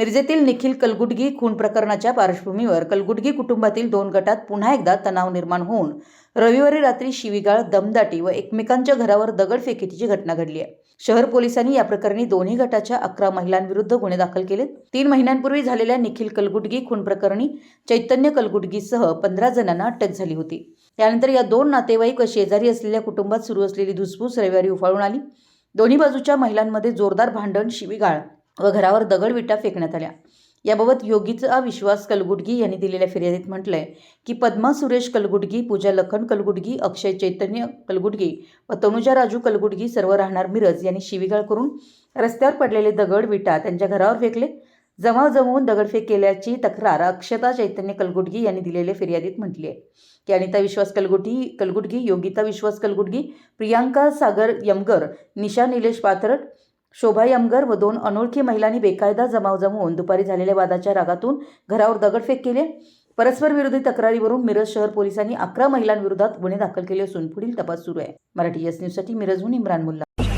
मिरजेतील निखिल कलगुटगी खून प्रकरणाच्या पार्श्वभूमीवर कलगुटगी कुटुंबातील दोन गटात पुन्हा एकदा तणाव निर्माण होऊन रविवारी रात्री शिवीगाळ दमदाटी व एकमेकांच्या घरावर दगडफेकीची घटना घडली आहे. शहर पोलिसांनी या प्रकरणी दोन्ही गटाच्या अकरा महिलांविरुद्ध गुन्हे दाखल केलेत. तीन महिन्यांपूर्वी झालेल्या निखिल कलगुटगी खून प्रकरणी चैतन्य कलगुटगीसह पंधरा जणांना अटक झाली होती. त्यानंतर या दोन नातेवाईक व शेजारी असलेल्या कुटुंबात सुरू असलेली धुसफूस रविवारी उफाळून आली. दोन्ही बाजूच्या महिलांमध्ये जोरदार भांडण शिवीगाळ व घरावर दगडविटा फेकण्यात आल्या. याबाबत योगीचा विश्वास कलगुडगी यांनी दिलेल्या फिर्यादीत म्हटलंय की पद्मा सुरेश कलगुडगी पूजा लखन कलगुडगी अक्षय चैतन्य कलगुडगी व तनुजा राजू कलगुडगी सर्व राहणार मिरज यांनी शिवीगाळ करून रस्त्यावर पडलेले दगड विटा त्यांच्या घरावर फेकले. जमाव जमवून दगडफेक केल्याची तक्रार अक्षता चैतन्य कलगुडगी यांनी दिलेल्या फिर्यादीत म्हटली आहे की अनिता विश्वास कलगुटी कलगुडगी योगिता विश्वास कलगुडगी प्रियांका सागर यमगर निशा निलेश पाथरट शोभा यमगर व दोन अनोळखी महिलांनी बेकायदा जमाव जमवून दुपारी झालेल्या वादाच्या रागातून घरावर दगडफेक केले परस्पर विरोधी तक्रारीवरून मिरज शहर पोलिसांनी अकरा महिलांविरोधात गुन्हे दाखल केले असून पुढील तपास सुरू आहे. मराठी एस न्यूजसाठी मिरजहून इम्रान मुल्ला.